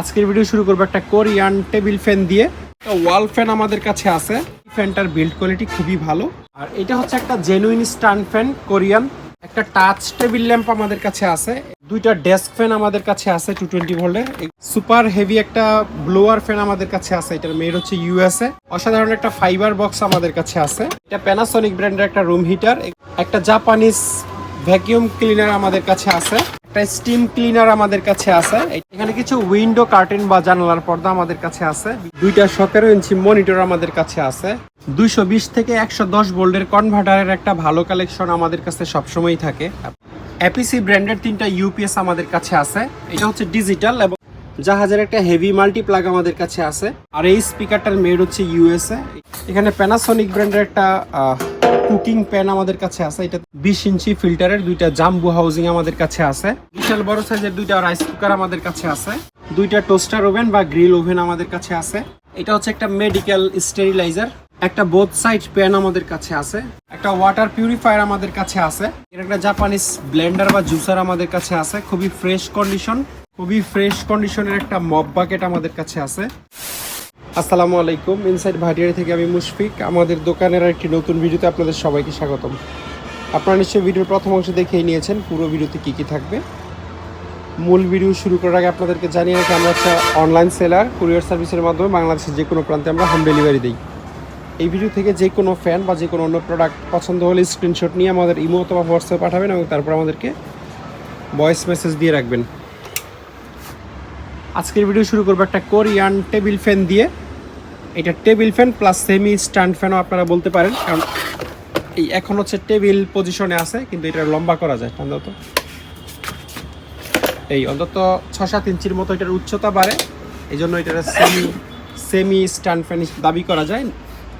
আজকের ভিডিও শুরু করব একটা কোরিয়ান টেবিল ফ্যান দিয়ে। ওয়াল ফ্যান আমাদের কাছে আছে। ফ্যানটার বিল্ড কোয়ালিটি খুবই ভালো। আর এটা হচ্ছে একটা জেনুইন স্ট্যান্ড ফ্যান কোরিয়ান। একটা টাচ টেবিল ল্যাম্প আমাদের কাছে আছে। দুইটা ডেস্ক ফ্যান আমাদের কাছে আছে টু টোয়েন্টি ভোল্টের সুপার হেভি একটা ব্লোয়ার ফ্যান আমাদের কাছে আছে। এটার মেয়ের হচ্ছে ইউএসএ অসাধারণ একটা ফাইবার বক্স আমাদের কাছে আছে। এটা প্যানাসনিক ব্র্যান্ডের একটা রুম হিটার একটা জাপানিজ ভ্যাকিউম ক্লিনার আমাদের কাছে আছে, একটা স্টিম ক্লিনার আমাদের কাছে আছে। এখানে কিছু উইন্ডো, কার্টেন বা জানালার পর্দা আমাদের কাছে আছে। দুইটা সতেরো ইঞ্চি মনিটর আমাদের কাছে আছে। দুইশো বিশ থেকে একশো দশ বোল্ডের কনভার্টারের একটা ভালো কালেকশন আমাদের কাছে সবসময়ই থাকে। এপিসি ব্র্যান্ডের তিনটা ইউপিএস আমাদের কাছে আছে। এটা হচ্ছে ডিজিটাল এবং জাহাজের একটা হেভি মাল্টি প্লাগ আমাদের কাছে আছে। আর এই স্পিকারটার মেড হচ্ছে ইউএসএ এখানে প্যানাসনিক ব্র্যান্ডের একটা কুকিং প্যান আমাদের কাছে আছে। এটা বিশ ইঞ্চি ফিল্টারের দুইটা জাম্বু হাউজিং আমাদের কাছে আছে। বিশাল বড় সাইজের দুইটা রাইস কুকার আমাদের কাছে আছে। দুইটা টোস্টার ওভেন বা গ্রিল ওভেন আমাদের কাছে আছে। এটা হচ্ছে একটা মেডিকেল স্টেরিলাইজার একটা বোথ সাইড প্যান আমাদের কাছে আছে। একটা ওয়াটার পিউরিফায়ার আমাদের কাছে আছে। এর একটা জাপানিজ ব্লেন্ডার বা জুসার আমাদের কাছে আছে। খুবই ফ্রেশ কন্ডিশন খুবই ফ্রেশ কন্ডিশনের একটা মপ বাকেট আমাদের কাছে আছে। আসসালামু আলাইকুম ইনসাইড ভাটিয়ারি থেকে আমি মুশফিক। আমাদের দোকানের একটি নতুন ভিডিওতে আপনাদের সবাইকে স্বাগতম। আপনারা নিশ্চয়ই ভিডিওর প্রথম অংশ দেখেই নিয়েছেন, পুরো ভিডিওতে কী কী থাকবে। মূল ভিডিও শুরু করার আগে আপনাদেরকে জানিয়ে রাখি, আমরা হচ্ছে অনলাইন সেলার কুরিয়ার সার্ভিসের মাধ্যমে বাংলাদেশের যে কোনো প্রান্তে আমরা হোম ডেলিভারি দিই। এই ভিডিও থেকে যে কোনো ফ্যান বা যে কোনো অন্য প্রোডাক্ট পছন্দ হলে স্ক্রিনশট নিয়ে আমাদের ইমো অথবা হোয়াটসঅ্যাপে পাঠাবেন এবং তারপর আমাদেরকে ভয়েস মেসেজ দিয়ে রাখবেন। আজকের ভিডিও শুরু করব একটা কোরিয়ান টেবিল ফ্যান দিয়ে। এটা table fan plus semi stand ফ্যানও আপনারা বলতে পারেন, কারণ এই এখন হচ্ছে টেবিল পজিশনে আছে, কিন্তু এটা লম্বা করা যায় অন্তত। এই অন্তত ছ সাত ইঞ্চির মতো এটার উচ্চতা বাড়ে এই জন্য এটার সেমি সেমি স্ট্যান্ড ফ্যান দাবি করা যায়।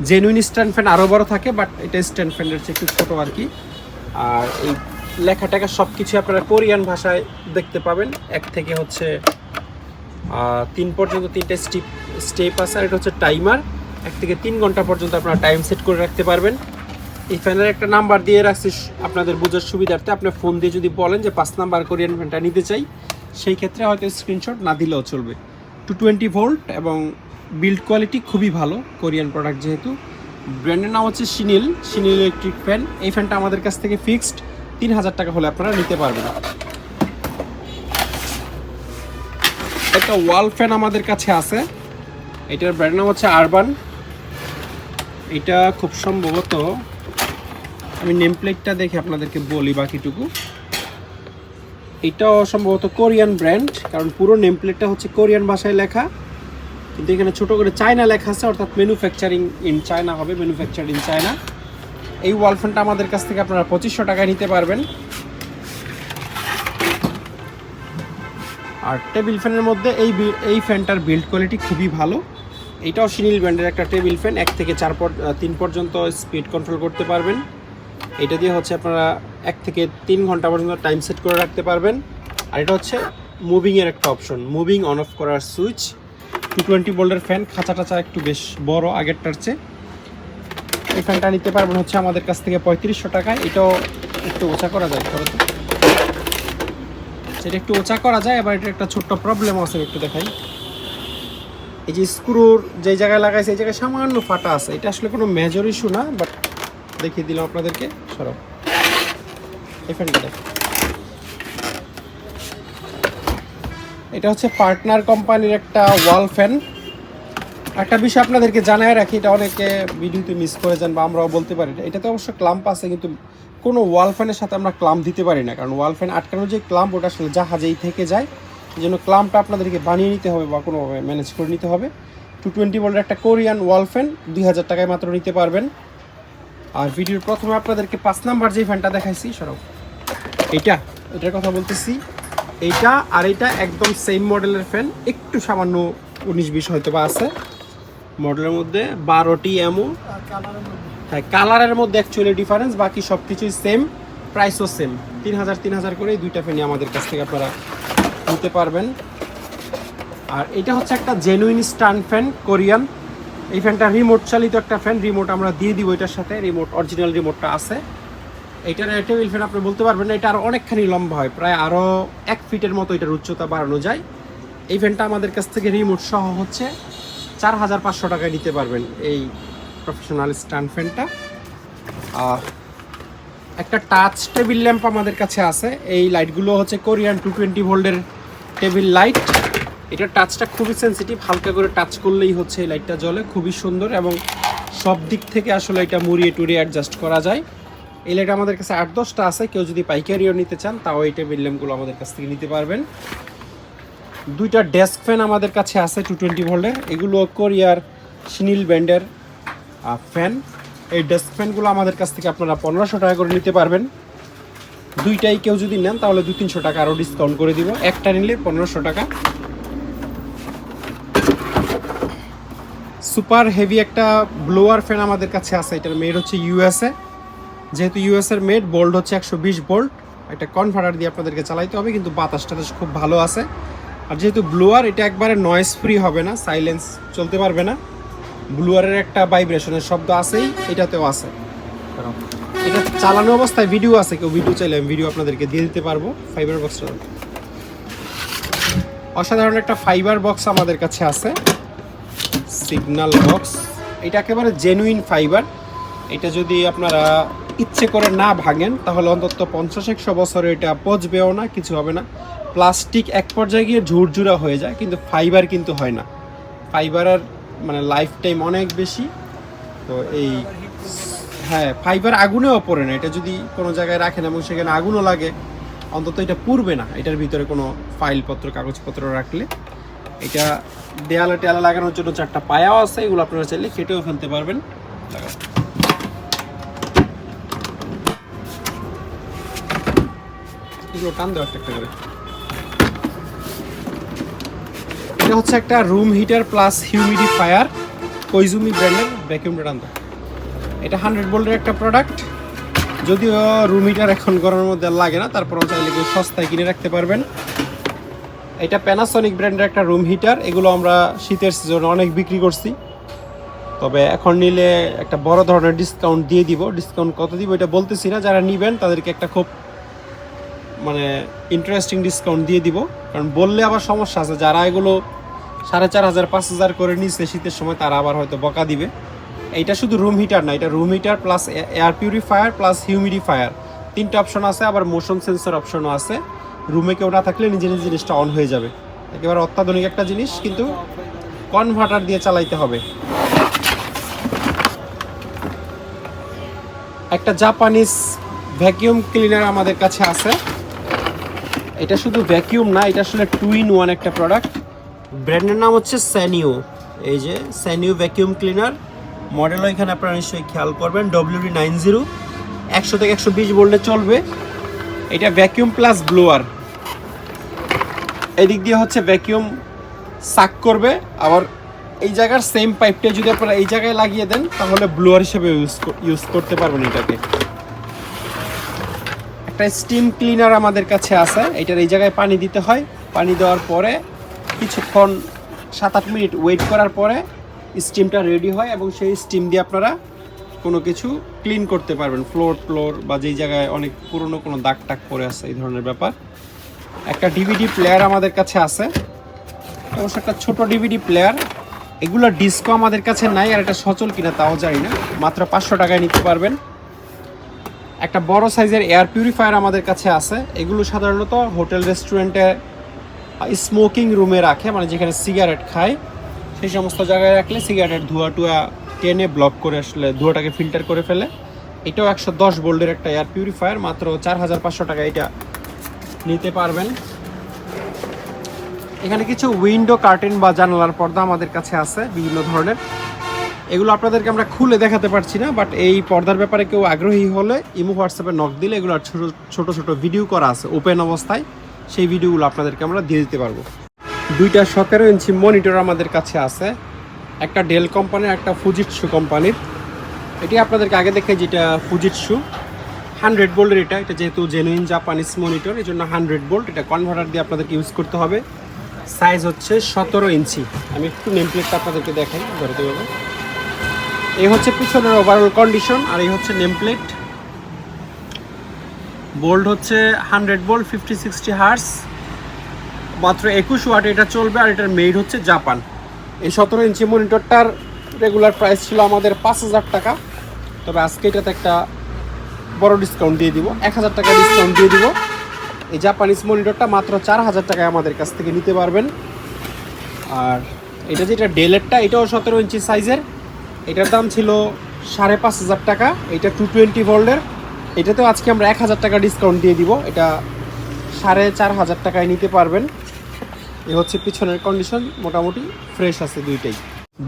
জেনুইন স্ট্যান্ড ফ্যান আরও বড় থাকে বাট এটা স্ট্যান্ড ফ্যানের চেয়ে একটু ছোটো আর কি। আর এই লেখাটাকে সব কিছু আপনারা কোরিয়ান ভাষায় দেখতে পাবেন। এক থেকে হচ্ছে তিন পর্যন্ত তিনটে স্টেপ স্টেপ আছে, আর এটা হচ্ছে টাইমার। এক থেকে তিন ঘণ্টা পর্যন্ত আপনারা টাইম সেট করে রাখতে পারবেন। এই ফ্যানের একটা নাম্বার দিয়ে রাখছি, আপনাদের বোঝার সুবিধার্থে। আপনি ফোন দিয়ে যদি বলেন যে পাঁচ নাম্বার কোরিয়ান ফ্যানটা নিতে চাই, সেই ক্ষেত্রে হয়তো স্ক্রিনশট না দিলেও চলবে। টু টোয়েন্টি ভোল্ট এবং বিল্ড কোয়ালিটি খুবই ভালো কোরিয়ান প্রোডাক্ট যেহেতু। ব্র্যান্ডের নাম হচ্ছে সিনিল সিনিল ইলেকট্রিক ফ্যান এই ফ্যানটা আমাদের কাছ থেকে ফিক্সড তিন হাজার টাকা হলে আপনারা নিতে পারবেন। একটা ওয়াল ফ্যান আমাদের কাছে আছে। এটার ব্র্যান্ড নাম হচ্ছে আরবান। এটা খুব সম্ভবত, আমি নেম প্লেটটা দেখে আপনাদেরকে বলি বাকিটুকু। এটাও সম্ভবত কোরিয়ান ব্র্যান্ড কারণ পুরো নেম প্লেটটা হচ্ছে কোরিয়ান ভাষায় লেখা। কিন্তু এখানে ছোট করে চায়না লেখা আছে, অর্থাৎ ম্যানুফ্যাকচারিং ইন চায়না হবে ম্যানুফ্যাকচার ইন চায়না এই ওয়াল ফ্যানটা আমাদের কাছ থেকে আপনারা পঁচিশশো টাকায় নিতে পারবেন। আর টেবিল ফ্যানের মধ্যে এই এই ফ্যানটার বিল্ড কোয়ালিটি খুবই ভালো। এটাও সিনিল ব্র্যান্ডের একটা টেবিল ফ্যান, এক থেকে চার তিন পর্যন্ত স্পিড কন্ট্রোল করতে পারবেন। এটা দিয়ে হচ্ছে আপনারা এক থেকে তিন ঘণ্টা পর্যন্ত টাইম সেট করে রাখতে পারবেন। আর এটা হচ্ছে মুভিংয়ের একটা অপশন, মুভিং অন অফ করার সুইচ। টু টোয়েন্টি বোল্ডের ফ্যান খাঁচা টাচা একটু বেশ বড় আগেরটার চেয়ে। এই ফ্যানটা নিতে পারবেন হচ্ছে আমাদের কাছ থেকে পঁয়ত্রিশশো টাকায়। এটাও একটু ওচা করা যায় খরচ। সেটা একটু ওচা করা যায় এবার এটা একটা ছোট্ট প্রবলেম আছে একটু দেখাই। এই যে স্ক্রুর যে জায়গায় লাগাইছে, এই জায়গায় সামান্য ফাটা আছে, এটা আসলে কোনো মেজর ইস্যু না বাট দেখিয়ে দিলাম আপনাদেরকে। সরব দেখ। এটা হচ্ছে পার্টনার কোম্পানির একটা ওয়াল ফ্যান একটা বিষয় আপনাদেরকে জানায় রাখি, এটা অনেকে ভিডিওতে মিস করে যান বা আমরাও বলতে পারি। এটাতে অবশ্য ক্লাম্প আছে, কিন্তু কোনো ওয়াল ফ্যানের সাথে আমরা ক্লাম্প দিতে পারি না, কারণ ওয়াল ফ্যান আটকানোর যে ক্লাম্প ওটা আসলে জাহাজেই থেকে যায়। এই জন্য ক্লাম্পটা আপনাদেরকে বানিয়ে নিতে হবে বা কোনোভাবে ম্যানেজ করে নিতে হবে। টু টোয়েন্টি ভোল্টের একটা কোরিয়ান ওয়াল ফ্যান দুই হাজার টাকায় মাত্র নিতে পারবেন। আর ভিডিওর প্রথমে আপনাদেরকে পাঁচ নাম্বার যে ফ্যানটা দেখাইছি, সরব। এইটা, এটার কথা বলতেছি। এইটা আর এটা একদম সেম মডেলের ফ্যান একটু সামান্য উনিশ বিশ হয়তো বা আছে মডেলের মধ্যে বারোটি এমও হ্যাঁ কালারের মধ্যে অ্যাকচুয়ালি ডিফারেন্স বাকি সব কিছুই সেম প্রাইসও সেম তিন হাজার তিন হাজার করে দুইটা ফ্যানই আমাদের কাছ থেকে আপনারা নিতে পারবেন। আর এটা হচ্ছে একটা জেনুইন স্ট্যান্ড ফ্যান কোরিয়ান এই ফ্যানটা রিমোট চালিত একটা ফ্যান রিমোট আমরা দিয়ে দিব এটার সাথে রিমোট অরিজিনাল রিমোটটা আছে। এইটার টেবিল ফ্যান আপনি বলতে পারবেন না, এটা আরও অনেকখানি লম্বা হয়, প্রায় আরও এক ফিটের মতো এটার উচ্চতা বাড়ানো যায়। এই ফ্যানটা আমাদের কাছ থেকে রিমোট সহ হচ্ছে চার হাজার পাঁচশো টাকায় নিতে পারবেন। এই প্রফেশনাল স্ট্যান্ড ফ্যানটা আর একটা টাচ টেবিল ল্যাম্প আমাদের কাছে আছে। এই লাইটগুলো হচ্ছে কোরিয়ান টু টোয়েন্টি ভোল্টের টেবিল লাইট এটা টাচটা খুবই সেন্সিটিভ হালকা করে টাচ করলেই হচ্ছে এই লাইটটা জ্বলে, খুবই সুন্দর এবং সব দিক থেকে আসলে এটা মুড়িয়ে টুড়িয়ে অ্যাডজাস্ট করা যায়। এই লাইট আমাদের কাছে আট দশটা আছে, কেউ যদি পাইকারিও নিতে চান, তাও এই টেবিল ল্যাম্পগুলো আমাদের কাছ থেকে নিতে পারবেন। দুইটা ডেস্ক ফ্যান আমাদের কাছে আছে টু টোয়েন্টি ভোল্টের এগুলো কোরিয়ার সিনিল ব্যান্ডের ফ্যান এই ডেস্ক ফ্যানগুলো আমাদের কাছ থেকে আপনারা পনেরোশো টাকা করে নিতে পারবেন। দুইটাই কেউ যদি নেন, তাহলে দু তিনশো টাকা আরও ডিসকাউন্ট করে দিব। একটা নিলে পনেরোশো টাকা। সুপার হেভি একটা ব্লোয়ার ফ্যান আমাদের কাছে আছে। এটার মেড হচ্ছে ইউএসএ যেহেতু ইউএসএর মেড বোল্ট হচ্ছে একশো বিশ বোল্ট একটা কনভার্টার দিয়ে আপনাদেরকে চালাইতে হবে, কিন্তু বাতাস টাতাস খুব ভালো আছে। আর যেহেতু ব্লোয়ার এটা একবারে নয়েজ ফ্রি হবে না সাইলেন্স চলতে পারবে না। ব্লুয়ারের একটা ভাইব্রেশনের শব্দ আছেই, এটাতেও আছে। এটা চালানো অবস্থায় ভিডিও আছে, কেউ ভিডিও চাইলে আমি ভিডিও আপনাদেরকে দিয়ে দিতে পারব ফাইবার বক্সটা অসাধারণ একটা ফাইবার বক্স আমাদের কাছে আছে সিগন্যাল বক্স এটা একেবারে জেনুইন ফাইবার এটা যদি আপনারা ইচ্ছে করে না ভাঙেন, তাহলে অন্তত পঞ্চাশ, একশো বছরে এটা পচবেও না, কিছু হবে না। প্লাস্টিক এক পর্যায়ে গিয়ে ঝুরঝুরা হয়ে যায়, কিন্তু ফাইবার কিন্তু হয় না। ফাইবারের মানে লাইফ টাইম অনেক বেশি। তো এই হ্যাঁ ফাইবার আগুনেও পড়ে না। এটা যদি কোনো জায়গায় রাখেন এবং সেখানে আগুনও লাগে, অন্তত এটা পুড়বে না। এটার ভিতরে কোনো ফাইলপত্র কাগজপত্র রাখলে। এটা দেয়ালে টেয়ালে লাগানোর জন্য চারটা পায়াও আছে, এগুলো আপনারা চাইলে কেটেও ফেলতে পারবেন। এগুলো টান দেওয়া একটা করে। এটা হচ্ছে একটা room heater plus humidifier Koizumi ব্র্যান্ডের ভ্যাকিউম টান এটা হান্ড্রেড বোল্টের একটা প্রোডাক্ট যদিও রুম হিটার এখন গরমের মধ্যে লাগে না, তারপরেও চাইলে কেউ সস্তায় কিনে রাখতে পারবেন। এটা প্যানাসনিক ব্র্যান্ডের একটা রুম হিটার এগুলো আমরা শীতের সিজনে অনেক বিক্রি করছি। তবে এখন নিলে একটা বড় ধরনের ডিসকাউন্ট দিয়ে দিব। ডিসকাউন্ট কত দিব এটা বলতেছি না, যারা নিবেন তাদেরকে একটা খুব মানে ইন্টারেস্টিং ডিসকাউন্ট দিয়ে দিব। কারণ বললে আবার সমস্যা আছে, যারা এগুলো সাড়ে চার হাজার, পাঁচ হাজার করে নিচ্ছে শীতের সময়, তারা আবার হয়তো বকা দিবে। এইটা শুধু রুম হিটার না, এটা room heater plus air purifier plus humidifier তিনটা অপশন আছে, আবার মোশন সেন্সর অপশনও আছে। রুমে কেউ না থাকলে নিজে নিজে জিনিসটা অন হয়ে যাবে। একেবারে অত্যাধুনিক একটা জিনিস, কিন্তু কনভার্টার দিয়ে চালাইতে হবে। একটা জাপানিজ ভ্যাকিউম ক্লিনার আমাদের কাছে আছে। এটা শুধু ভ্যাকিউম না, এটা আসলে টু ইন ওয়ান একটা প্রোডাক্ট ব্র্যান্ডের নাম হচ্ছে স্যানিও এই যে স্যানিও ভ্যাকিউম ক্লিনার মডেলও এখানে আপনারা নিশ্চয়ই খেয়াল করবেন ডব্লিউডি নাইন জিরো একশো থেকে একশো বিশ ভোল্টে চলবে। এটা ভ্যাকিউম প্লাস ব্লোয়ার এদিক দিয়ে হচ্ছে ভ্যাকিউম সাক করবে। আবার এই জায়গার সেম পাইপটা যদি আপনারা এই জায়গায় লাগিয়ে দেন, তাহলে ব্লোয়ার হিসেবে ইউজ ইউজ করতে পারবেন এটাকে। একটা স্টিম ক্লিনার আমাদের কাছে আছে। এটার এই জায়গায় পানি দিতে হয়। পানি দেওয়ার পরে কিছুক্ষণ সাত আট মিনিট ওয়েট করার পরে স্টিমটা রেডি হয় এবং সেই স্টিম দিয়ে আপনারা কোনো কিছু ক্লিন করতে পারবেন। ফ্লোর ফ্লোর বা যেই জায়গায় অনেক পুরনো কোনো দাগ টাগ পড়ে আছে, এই ধরনের ব্যাপার। একটা ডিভিডি প্লেয়ার আমাদের কাছে আছে। অবশ্য একটা ছোট ডিভিডি প্লেয়ার এগুলো ডিস্কো আমাদের কাছে নাই আর এটা সচল কিনা তাও জানি না। মাত্র পাঁচশো টাকায় নিতে পারবেন। একটা বড় সাইজের এয়ার পিউরিফায়ার আমাদের কাছে আছে। এগুলো সাধারণত হোটেল, রেস্টুরেন্টে স্মোকিং রুমে রাখে মানে যেখানে সিগারেট খায়। সেই সমস্ত জায়গায় রাখলে সিগারেটের ধোঁয়া টুয়া টেনে ব্লক করে আসলে ধোঁয়াটাকে ফিল্টার করে ফেলে। এটাও একশো দশ বোল্ডের একটা এয়ার পিউরিফায়ার, মাত্র চার হাজার পাঁচশো টাকা এটা নিতে পারবেন। এখানে কিছু উইন্ডো, কার্টেন বা জানালার পর্দা আমাদের কাছে আছে, বিভিন্ন ধরনের। এগুলো আপনাদেরকে আমরা খুলে দেখাতে পারছি না বাট এই পর্দার ব্যাপারে কেউ আগ্রহী হলে ইমো হোয়াটসঅ্যাপে নক দিলে এগুলো ছোট ছোট ছোট ভিডিও করা আছে ওপেন অবস্থায়, সেই ভিডিওগুলো আপনাদেরকে আমরা দিয়ে দিতে পারব। দুইটা সতেরো ইঞ্চি মনিটর আমাদের কাছে আছে, একটা ডেল কোম্পানির একটা ফুজিটসু কোম্পানির এটি আপনাদেরকে আগে দেখে যেটা ফুজিটসু হান্ড্রেড বোল্টের এটা এটা যেহেতু জেনুইন জাপানিজ মনিটর এই জন্য হান্ড্রেড বোল্ট এটা কনভার্টার দিয়ে আপনাদেরকে ইউজ করতে হবে। সাইজ হচ্ছে সতেরো ইঞ্চি। আমি একটু নেম প্লেটটা আপনাদেরকে দেখাই ধরতে হবে এই হচ্ছে পিছনের ওভারঅল কন্ডিশন আর এই হচ্ছে নেম প্লেট বোল্ট হচ্ছে hundred volt fifty sixty hertz মাত্র একুশ ওয়াট এটা চলবে আর এটার মেড হচ্ছে জাপান এই সতেরো ইঞ্চি মনিটরটার রেগুলার প্রাইস ছিল আমাদের পাঁচ হাজার টাকা। তবে আজকে এটাতে একটা বড় ডিসকাউন্ট দিয়ে দিব। এক হাজার টাকা ডিসকাউন্ট দিয়ে দিব। এই জাপানিজ মনিটরটা মাত্র চার হাজার টাকায় আমাদের কাছ থেকে নিতে পারবেন। আর এটা যেটা ডেলেরটা এটাও সতেরো ইঞ্চি সাইজের এটার দাম ছিল সাড়ে পাঁচ হাজার টাকা। এটা টু টোয়েন্টি ভোল্টের এটাতেও আজকে আমরা এক হাজার টাকা ডিসকাউন্ট দিয়ে দিব। এটা সাড়ে চার হাজার টাকায় নিতে পারবেন। এ হচ্ছে পিছনের কন্ডিশন মোটামুটি ফ্রেশ আছে দুইটাই।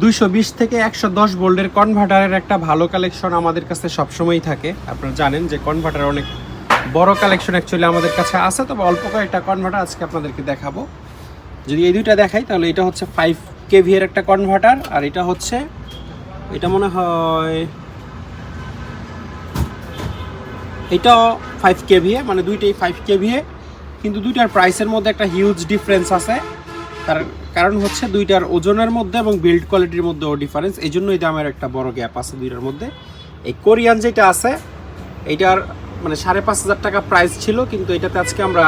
দুইশো বিশ থেকে একশো দশ ভোল্টের কনভার্টারের একটা ভালো কালেকশন আমাদের কাছে সবসময়ই থাকে। আপনারা জানেন যে কনভার্টার অনেক বড় কালেকশন অ্যাকচুয়ালি আমাদের কাছে আছে। তবে অল্প কয়েকটা কনভার্টার আজকে আপনাদেরকে দেখাবো। যদি এই দুইটা দেখাই, তাহলে এটা হচ্ছে ফাইভ কেভি এর একটা কনভার্টার আর এটা হচ্ছে এটা মনে হয় এটাও ফাইভ কেভিএ মানে দুইটাই ফাইভ কেভিএ কিন্তু দুইটার প্রাইসের মধ্যে একটা হিউজ ডিফারেন্স আছে। তার কারণ হচ্ছে দুইটার ওজনের মধ্যে এবং বিল্ড কোয়ালিটির মধ্যেও ডিফারেন্স এই জন্যই দামের একটা বড় গ্যাপ আছে দুইটার মধ্যে। এই কোরিয়ান যেটা আছে, এইটার মানে সাড়ে পাঁচ হাজার টাকা প্রাইস ছিল, কিন্তু এটাতে আজকে আমরা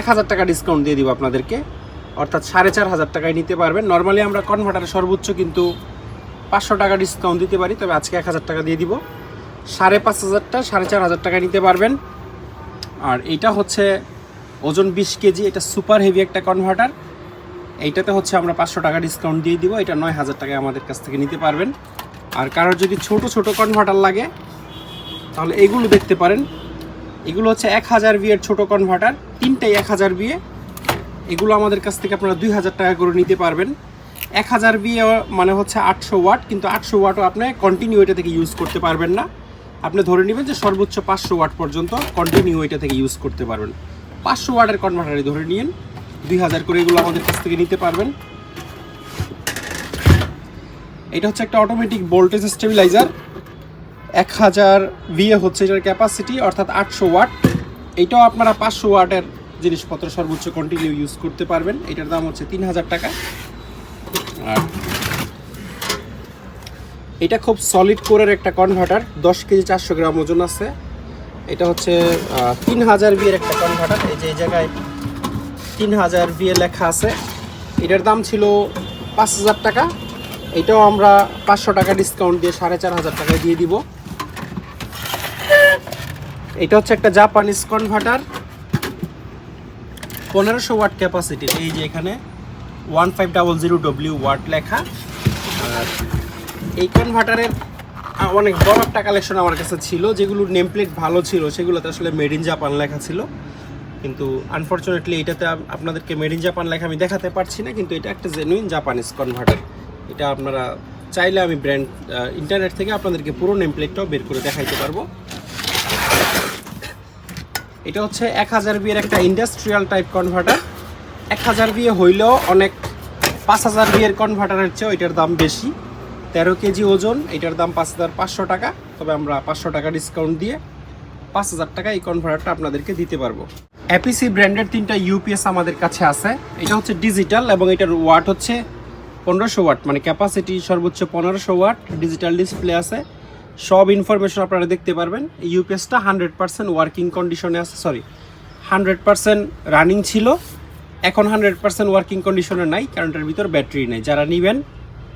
এক হাজার টাকা ডিসকাউন্ট দিয়ে দিব আপনাদেরকে। অর্থাৎ সাড়ে চার হাজার টাকায় নিতে পারবেন। নর্মালি আমরা কনভার্টারের সর্বোচ্চ কিন্তু পাঁচশো টাকা ডিসকাউন্ট দিতে পারি, তবে আজকে এক হাজার টাকা দিয়ে দিব। সাড়ে পাঁচ হাজারটা, সাড়ে চার হাজার টাকা নিতে পারবেন। আর এইটা হচ্ছে ওজন বিশ কেজি, এটা সুপার হেভি একটা কনভার্টার এইটাতে হচ্ছে আমরা পাঁচশো টাকা ডিসকাউন্ট দিয়ে দিব, এটা নয় হাজার টাকায় আমাদের কাছ থেকে নিতে পারবেন। আর কারোর যদি ছোট ছোট কনভার্টার লাগে, তাহলে এগুলো দেখতে পারেন। এগুলো হচ্ছে এক হাজার বিয়ের ছোটো কনভার্টার তিনটাই এক হাজার বিয়ে। এগুলো আমাদের কাছ থেকে আপনারা দুই হাজার টাকা করে নিতে পারবেন। এক হাজার বিয়ে মানে হচ্ছে আটশো ওয়াট, কিন্তু আটশো ওয়াটও আপনি কন্টিনিউ এটা থেকে ইউজ করতে পারবেন না। আপনি ধরে নেবেন যে সর্বোচ্চ পাঁচশো ওয়াট পর্যন্ত কন্টিনিউ এটা থেকে ইউজ করতে পারবেন। পাঁচশো ওয়াটের কনভার্টারই ধরে নিন দুই হাজার করে এগুলো আমাদের কাছ থেকে নিতে পারবেন। এটা হচ্ছে একটা অটোমেটিক ভোল্টেজ স্টেবিলাইজার এক হাজার ভিএ হচ্ছে এটার ক্যাপাসিটি অর্থাৎ আটশো ওয়াট। এইটাও আপনারা পাঁচশো ওয়াটের জিনিসপত্র সর্বোচ্চ কন্টিনিউ ইউজ করতে পারবেন। এটার দাম হচ্ছে তিন হাজার টাকা। আর এটা খুব সলিড কোরের একটা কনভার্টার দশ কেজি চারশো গ্রাম ওজন আছে। এটা হচ্ছে তিন হাজার বিয়ের একটা কনভার্টার এই যে এই জায়গায় তিন হাজার বিয়ে লেখা আছে। এটার দাম ছিল পাঁচ হাজার টাকা। এটাও আমরা পাঁচশো টাকা ডিসকাউন্ট দিয়ে সাড়ে চার হাজার টাকায় দিয়ে দিব। এটা হচ্ছে একটা জাপানিজ কনভার্টার পনেরোশো ওয়াট ক্যাপাসিটি এই যে এখানে। One five double zero W watt লেখা। আর এই কনভার্টারের অনেক বড় একটা কালেকশন আমার কাছে ছিল, যেগুলোর নেম প্লেট ভালো ছিল, সেগুলোতে আসলে মেড ইন জাপান লেখা ছিল। কিন্তু আনফর্চুনেটলি এটাতে আপনাদেরকে মেড ইন জাপান লেখা আমি দেখাতে পারছি না, কিন্তু এটা একটা জেনুইন জাপানিজ কনভার্টার এটা আপনারা চাইলে আমি ব্র্যান্ড ইন্টারনেট থেকে আপনাদেরকে পুরো নেম প্লেটটাও বের করে দেখাইতে পারব। এটা হচ্ছে এক হাজার বিয়ের একটা ইন্ডাস্ট্রিয়াল টাইপ কনভার্টার এক হাজার বিয়ে হইলেও অনেক পাঁচ হাজার বিয়ের কনভার্টারের চেয়ে এটার দাম বেশি। তেরো কেজি ওজন, এটার দাম পাঁচ হাজার পাঁচশো টাকা। তবে আমরা পাঁচশো টাকা ডিসকাউন্ট দিয়ে পাঁচ হাজার টাকা এই কনভার্টারটা আপনাদেরকে দিতে পারব। অ্যাপিসি ব্র্যান্ডের তিনটা ইউপিএস আমাদের কাছে আছে। এটা হচ্ছে ডিজিটাল এবং এটার ওয়াট হচ্ছে পনেরোশো ওয়াট মানে ক্যাপাসিটি সর্বোচ্চ পনেরোশো ওয়াট ডিজিটাল ডিসপ্লে আছে। সব ইনফরমেশন আপনারা দেখতে পারবেন। ইউপিএসটা হান্ড্রেড পার্সেন্ট ওয়ার্কিং কন্ডিশনে আছে সরি হান্ড্রেড পার্সেন্ট রানিং ছিল। এখন হান্ড্রেড পার্সেন্ট ওয়ার্কিং কন্ডিশনে নাই, কারণ এটার ভিতর ব্যাটারি নেই। যারা নেবেন,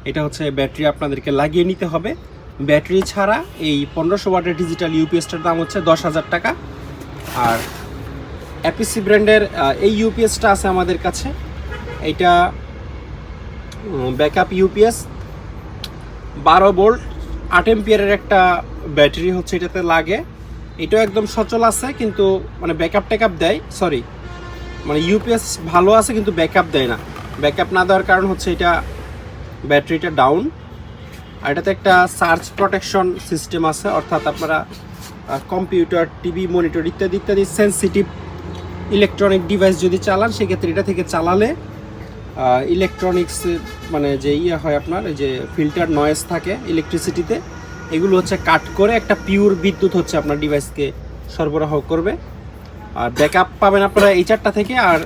এটা হচ্ছে ব্যাটারি আপনাদেরকে লাগিয়ে নিতে হবে। ব্যাটারি ছাড়া এই পনেরোশো ওয়াটের ডিজিটাল ইউপিএসটার দাম হচ্ছে দশ হাজার টাকা। আর অ্যাপিসি ব্র্যান্ডের এই ইউপিএসটা আছে আমাদের কাছে। এইটা ব্যাকআপ ইউপিএস বারো বোল্ট আট এম্পিয়ারের একটা ব্যাটারি হচ্ছে এটাতে লাগে। এটাও একদম সচল আছে, কিন্তু মানে ব্যাকআপ ট্যাকআপ দেয় সরি মানে ইউপিএস ভালো আছে কিন্তু ব্যাকআপ দেয় না। ব্যাকআপ না দেওয়ার কারণ হচ্ছে এটা ব্যাটারিটা ডাউন আর এটাতে একটা সার্চ প্রোটেকশন সিস্টেম আছে, অর্থাৎ আপনারা কম্পিউটার টিভি মনিটর ইত্যাদি ইত্যাদি সেন্সিটিভ ইলেকট্রনিক ডিভাইস যদি চালান, সেক্ষেত্রে এটা থেকে চালালে ইলেকট্রনিক্স মানে যে ইয়ে হয় আপনার যে ফিল্টার নয়েজ থাকে ইলেকট্রিসিটিতে এগুলো হচ্ছে কাট করে একটা পিওর বিদ্যুৎ হচ্ছে আপনার ডিভাইসকে সরবরাহ করবে। আর ব্যাকআপ পাবেন আপনারা এই চারটা থেকে আর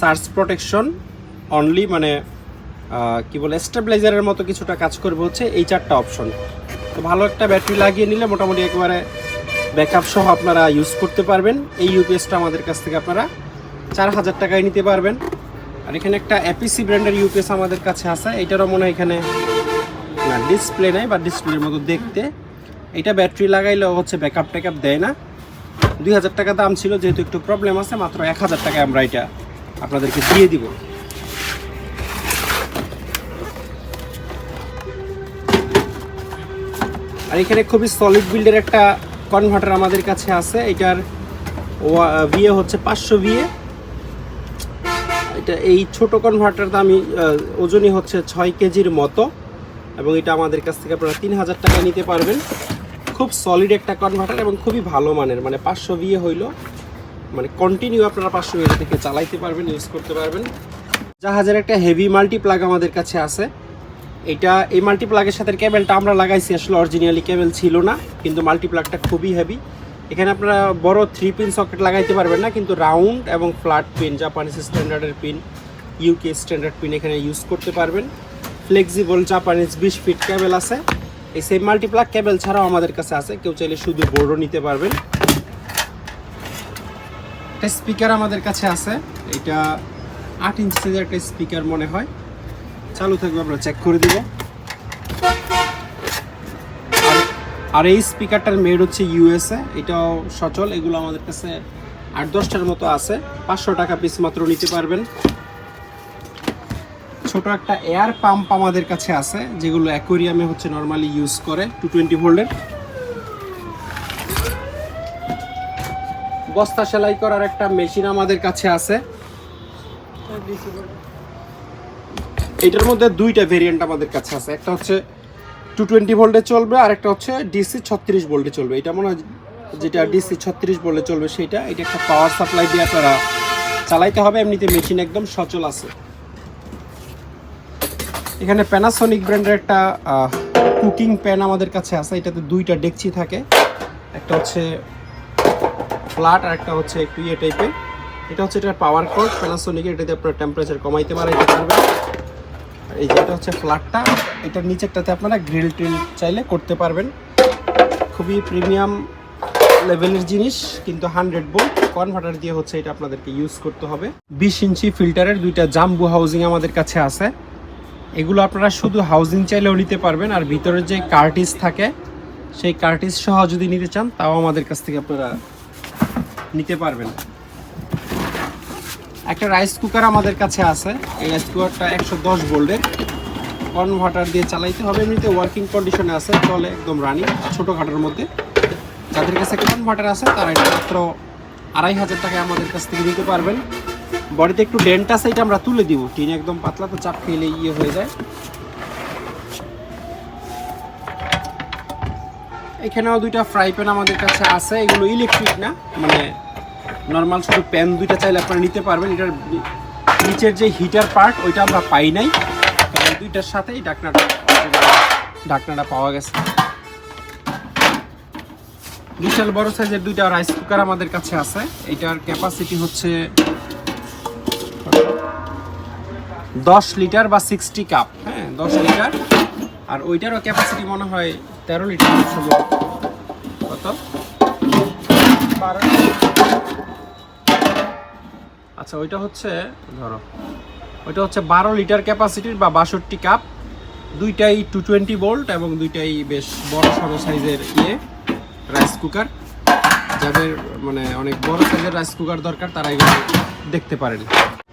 সার্চ প্রোটেকশন অনলি মানে কি বলে স্টেবিলাইজারের মতো কিছুটা কাজ করবে হচ্ছে এই চারটা অপশন তো ভালো একটা ব্যাটারি লাগিয়ে নিলে মোটামুটি একেবারে ব্যাকআপ সহ আপনারা ইউজ করতে পারবেন। এই ইউপিএসটা আমাদের কাছ থেকে আপনারা চার হাজার টাকায় নিতে পারবেন। আর এখানে একটা এপিসি ব্র্যান্ডের ইউপিএস আমাদের কাছে আছে। এটারও মনে হয় এখানে না ডিসপ্লে নাই বা ডিসপ্লের মতো দেখতে। এটা ব্যাটারি লাগাইলেও হচ্ছে ব্যাকআপ ট্যাকআপ দেয় না। দুই হাজার টাকা দাম ছিল, যেহেতু একটু প্রবলেম আছে, মাত্র এক হাজার টাকায় আমরা এটা আপনাদেরকে দিয়ে দিব। আর এখানে খুবই সলিড বিল্ডের একটা কনভার্টার আমাদের কাছে আছে। এটার বিয়ে হচ্ছে পাঁচশো বিয়ে। এটা এই ছোট কনভার্টার দামি ওজনই হচ্ছে ছয় কেজির মতো। এবং এটা আমাদের কাছ থেকে আপনারা তিন হাজার টাকা নিতে পারবেন। খুব সলিড একটা কনভার্টার এবং খুবই ভালো মানের মানে পাঁচশো বিয়ে হইল। মানে কন্টিনিউ আপনারা পাঁচশো বিয়ে থেকে চালাইতে পারবেন ইউজ করতে পারবেন। জাহাজের একটা হেভি মাল্টি প্লাগ আমাদের কাছে আছে। এটা, এই মাল্টি প্লাগের সাথে কেবেলটা আমরা লাগাইছি, আসলে অরিজিনালি কেবেল ছিল না, কিন্তু মাল্টি প্লাগটা খুবই হেভি এখানে আপনারা বড় থ্রি পিন সকেট লাগাইতে পারবেন না, কিন্তু রাউন্ড এবং ফ্ল্যাট পিন জাপানিজ স্ট্যান্ডার্ডের পিন ইউকে স্ট্যান্ডার্ড পিন এখানে ইউজ করতে পারবেন। ফ্লেক্সিবল জাপানিজ বিশ ফিট কেবেল আছে। এই সেম মাল্টিপ্লাগ কেবেল ছাড়াও আমাদের কাছে আছে। কেউ চাইলে শুধু বোর্ডও নিতে পারবেন। একটা স্পিকার আমাদের কাছে আছে। এটা আট ইঞ্চি সাইজের একটা স্পিকার মনে হয়। চালু থাকবে, আমরা চেক করে দিব। আর এই স্পিকারটার মেড হচ্ছে ইউএসএ এটাও সচল। এগুলো আমাদের কাছে আট দশটার মতো আছে। পাঁচশো টাকা পিস মাত্র নিতে পারবেন। ছোট একটা এয়ার পাম্প আমাদের কাছে আছে, যেগুলো অ্যাকোরিয়ামে হচ্ছে নর্মালি ইউজ করে টু টোয়েন্টি ভোল্টের বস্তা সেলাই করার একটা মেশিন আমাদের কাছে আছে। এটার মধ্যে দুইটা ভেরিয়েন্ট আমাদের কাছে আছে, একটা হচ্ছে টু টোয়েন্টি ভোল্টে চলবে, আর একটা হচ্ছে ডিসি ছত্রিশ ভোল্টে চলবে। এটা মনে হয় যেটা ডিসি ছত্রিশ ভোল্টে চলবে সেটা এটা একটা পাওয়ার সাপ্লাই দিয়ে আপনারা চালাইতে হবে, এমনিতে মেশিন একদম সচল আছে। এখানে প্যানাসোনিক ব্র্যান্ডের একটা কুকিং প্যান আমাদের কাছে আছে। এটাতে দুইটা ডেকচি থাকে। একটা হচ্ছে ফ্ল্যাট আর একটা হচ্ছে একটু ইয়ে টাইপের এটা হচ্ছে এটার পাওয়ার কর্ড প্যানাসোনিকের এটাতে আপনার টেম্পারেচার কমাইতে বাড়াইতে পারবেন আর এই যে এটা হচ্ছে ফ্ল্যাটটা এটার নিচেরটাতে আপনারা গ্রিল টিল চাইলে করতে পারবেন। খুবই প্রিমিয়াম লেভেলের জিনিস, কিন্তু হান্ড্রেড বোল্ট কনভার্টার দিয়ে হচ্ছে এটা আপনাদেরকে ইউজ করতে হবে। বিশ ইঞ্চি ফিল্টারের দুইটা জাম্বু হাউজিং আমাদের কাছে আছে। এগুলো আপনারা শুধু হাউজিং চাইলেও নিতে পারবেন, আর ভিতরে যে কার্টিস থাকে, সেই কার্টিস সহ যদি নিতে চান, তাও আমাদের কাছ থেকে আপনারা নিতে পারবেন। একটা রাইস কুকার আমাদের কাছে আছে, এই রাইস কুকারটা একশো দশ ভোল্টের কনভার্টার দিয়ে চালাইতে হবে, এমনিতে ওয়ার্কিং কন্ডিশনে আছে, চলে একদম রানিং ছোটোখাটোর মধ্যে। যাদের কাছে কনভার্টার আছে, তারা মাত্র আড়াই হাজার টাকায় আমাদের কাছ থেকে নিতে পারবেন। বডিতে একটু ডেন্ট আছে এটা আমরা তুলে দিব। টিন একদম পাতলা তো চাপ খেলে ইয়ে হয়ে যায়। এখানেও দুইটা ফ্রাই প্যান আমাদের কাছে আছে। এগুলো ইলেকট্রিক না মানে নর্মাল শুধু প্যান দুইটা চাইলে আপনারা নিতে পারবেন। এটার নিচের যে হিটার পার্ট, ওইটা আমরা পাই নাই। এই দুইটার সাথেই ডাকনাটা ডাকনাটা পাওয়া গেছে। বিশাল বড় সাইজের দুইটা রাইস কুকার আমাদের কাছে আছে। এটার ক্যাপাসিটি হচ্ছে দশ লিটার বা সিক্সটি কাপ হ্যাঁ দশ লিটার। আর ওইটারও ক্যাপাসিটি মনে হয় তেরো লিটার কত? বারো আচ্ছা ওইটা হচ্ছে, ধরো, ওইটা হচ্ছে বারো লিটার ক্যাপাসিটির বা বাষট্টি কাপ দুইটাই টু টোয়েন্টি বোল্ট এবং দুইটাই বেশ বড় সড়ো সাইজের ইয়ে রাইস কুকার যাদের মানে অনেক বড় সাইজের রাইস কুকার দরকার, তারা এগুলো দেখতে পারেন।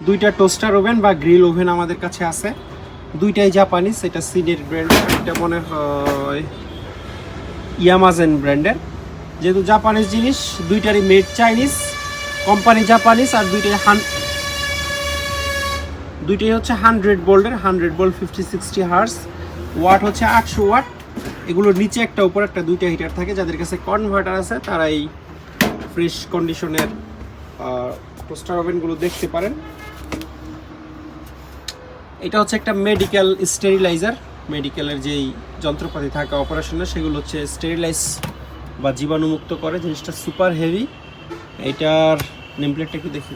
দুইটা টোস্টার ওভেন বা গ্রিল ওভেন আমাদের কাছে আছে। দুইটাই জাপানিজ এটা সিডের ব্র্যান্ডের এটা মনে হয় ইয়ামাজেন ব্র্যান্ডের যেহেতু জাপানিজ জিনিস, দুইটারই মেড চাইনিজ কোম্পানি জাপানিজ আর দুইটাই হান দুইটাই হচ্ছে hundred বোল্ডের hundred volt fifty sixty hertz watt হচ্ছে আটশো ওয়াট এগুলোর নিচে একটা, উপর একটা, দুইটা হিটার থাকে। যাদের কাছে কনভার্টার আছে তারা এই ফ্রেশ কন্ডিশনের টোস্টার ওভেনগুলো দেখতে পারেন। এটা হচ্ছে একটা মেডিকেল স্টেরিলাইজার মেডিকেলের যেই যন্ত্রপাতি থাকে অপারেশনে সেগুলো হচ্ছে স্টেরিলাইজ বা জীবাণুমুক্ত করে, জিনিসটা সুপার হেভি এটার নেমপ্লেটটা একটু দেখি।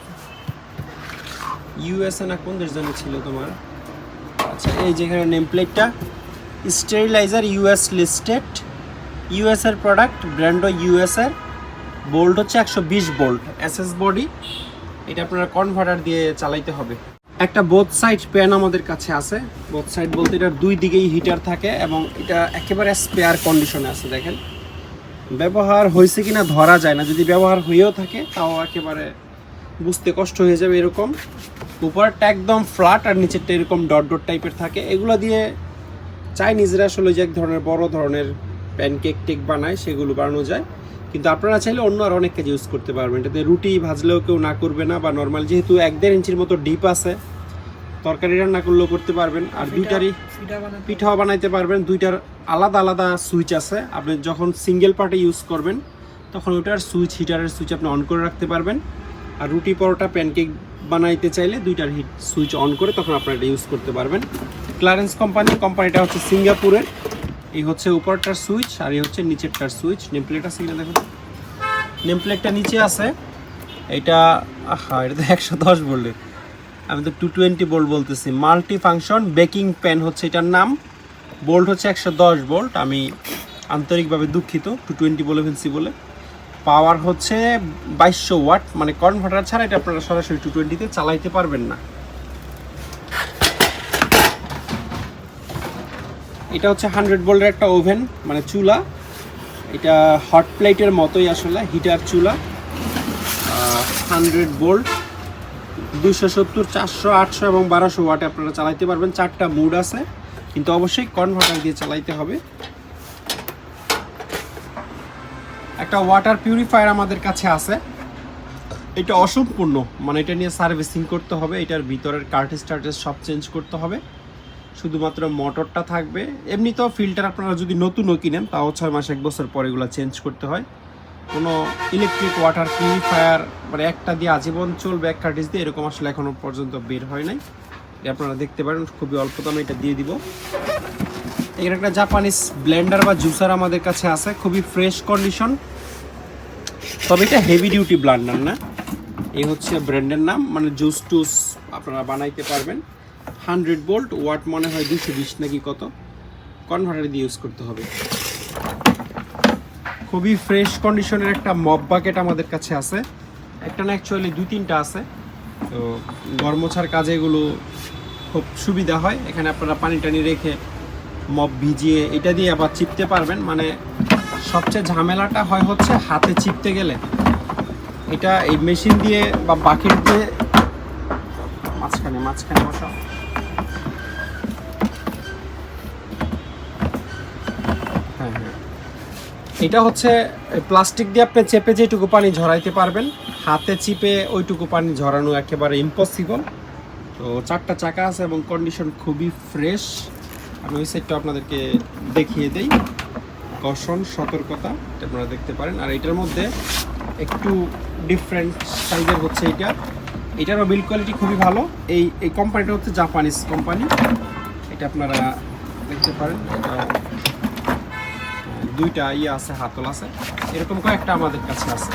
ইউএসএ না কোন দেশ জানি ছিল তোমার? আচ্ছা এই যেখানে নেমপ্লেটটা স্টেরিলাইজার ইউএস লিস্টেড ইউএস এর প্রোডাক্ট ব্র্যান্ডও ইউএস এর। বোল্ট হচ্ছে একশো বিশ বোল্ট এসএস বডি এটা আপনারা কনভার্টার দিয়ে চালাইতে হবে। একটা বোথ সাইড প্যান আমাদের কাছে আছে। বোথ সাইড বলতে এটার দুই দিকেই হিটার থাকে এবং এটা একেবারে স্পেয়ার কন্ডিশনে আছে, দেখেন। ব্যবহার হয়েছে কি না ধরা যায় না। যদি ব্যবহার হয়েও থাকে, তাও একেবারে বুঝতে কষ্ট হয়ে যাবে এরকম। উপরটা একদম ফ্ল্যাট আর নিচেরটা এরকম ডট ডট টাইপের থাকে। এগুলো দিয়ে চাইনিজরা আসলে যে এক ধরনের বড় ধরনের প্যানকেক টেক বানায়, সেগুলো বানানো যায়। কিন্তু আপনারা চাইলে অন্য আর অনেক কাজ ইউজ করতে পারবেন। এটাতে রুটি ভাজলেও কেউ না করবে না বা নর্মাল যেহেতু এক দেড় ইঞ্চির মতো ডিপ আছে তরকারি রান্না করলেও করতে পারবেন। আর দুইটারই পিঠাও বানাইতে পারবেন। দুইটার আলাদা আলাদা সুইচ আছে। আপনি যখন সিঙ্গেল পার্টে ইউজ করবেন তখন ওটার সুইচ হিটারের সুইচ আপনি অন করে রাখতে পারবেন। আর রুটি পরোটা প্যানকেক বানাইতে চাইলে দুইটার হিট সুইচ অন করে তখন আপনারা এটা ইউজ করতে পারবেন। ক্লারেন্স কোম্পানি কোম্পানিটা হচ্ছে সিঙ্গাপুরের। এই হচ্ছে উপরটার সুইচ আর এই হচ্ছে নিচেরটার সুইচ। নেমপ্লেট আছে কিনা দেখুন নেমপ্লেটটা নিচে আছে। এটা, আহা, এটা তো একশো দশ বললেন আমি তো টু টোয়েন্টি বোল্ট বলতেছি। মাল্টি ফাংশন বেকিং প্যান হচ্ছে এটার নাম। বোল্ট হচ্ছে একশো দশ বোল্ট আমি আন্তরিকভাবে দুঃখিত টু টোয়েন্টি বলে ফেলছি বলে। পাওয়ার হচ্ছে বাইশশো ওয়াট। মানে কনভার্টার ছাড়া এটা আপনারা সরাসরি টু টোয়েন্টিতে চালাইতে পারবেন না। এটা হচ্ছে হান্ড্রেড বোল্টের একটা ওভেন মানে চুলা। এটা হট প্লেটের মতোই আসলে হিটার চুলা। হান্ড্রেড বোল্ট দুশো সত্তর, চারশো, আটশো এবং বারোশো ওয়াটে আপনারা চালাইতে পারবেন। চারটা মুড আছে, কিন্তু অবশ্যই কনভার্টার দিয়ে চালাইতে হবে। একটা ওয়াটার পিউরিফায়ার আমাদের কাছে আছে। এটা অসম্পূর্ণ মানে এটা নিয়ে সার্ভিসিং করতে হবে, এটার ভিতরের কার্টেজ টার্টেজ সব চেঞ্জ করতে হবে। শুধুমাত্র মোটরটা থাকবে। এমনিতেও ফিল্টার আপনারা যদি নতুনও কিনেন, তাও ছয় মাস, এক বছর পর এগুলো চেঞ্জ করতে হয়। কোনো ইলেকট্রিক ওয়াটার পিউরিফায়ার মানে একটা দিয়ে আজীবন চলবে, এক কার্টিজ দিয়ে, এরকম আসলে এখনও পর্যন্ত বের হয় নাই। আপনারা দেখতে পারেন, খুবই অল্প দামে এটা দিয়ে দিব। এখানে একটা জাপানিজ ব্লেন্ডার বা জুসার আমাদের কাছে আছে, খুবই ফ্রেশ কন্ডিশন তবে এটা হেভি ডিউটি ব্লান্ডার না। এই হচ্ছে ব্র্যান্ডের নাম মানে জুস টুস আপনারা বানাইতে পারবেন। হান্ড্রেড বোল্ট, ওয়াট মনে হয় দুশো বিশ নাকি কত? কনভার্টার দিয়ে ইউজ করতে হবে। খুবই ফ্রেশ কন্ডিশনের একটা মপ বাকেট আমাদের কাছে আছে। একটা না অ্যাকচুয়ালি দুই তিনটা আছে। তো গরমোছার কাজে এগুলো খুব সুবিধা হয়। এখানে আপনারা পানি টানি রেখে মপ ভিজিয়ে এটা দিয়ে আবার চিপতে পারবেন। মানে সবচেয়ে ঝামেলাটা হয় হচ্ছে হাতে চিপতে গেলে। এটা এই মেশিন দিয়ে বা বাকেট দিয়ে মাঝখানে মাঝখানে বসাও হ্যাঁ হ্যাঁ এটা হচ্ছে প্লাস্টিক দিয়ে চেপে যেটুকু পানি ঝরাইতে পারবেন, হাতে চিপে ওইটুকু পানি ঝরানো একেবারে ইম্পসিবল তো চারটা চাকা আছে এবং কন্ডিশন খুবই ফ্রেশ আমি ওই সাইডটা আপনাদেরকে দেখিয়ে দেই। কষণ সতর্কতা আপনারা দেখতে পারেন। আর এটার মধ্যে একটু ডিফারেন্ট সাইজের হচ্ছে এটা। এটারও বিল কোয়ালিটি খুবই ভালো। এই এই কোম্পানিটা হচ্ছে জাপানিজ কোম্পানি এটা আপনারা দেখতে পারেন। এটা দুইটা ইয়ে আছে হাতল আছে। এরকম কয়েকটা আমাদের কাছে আছে।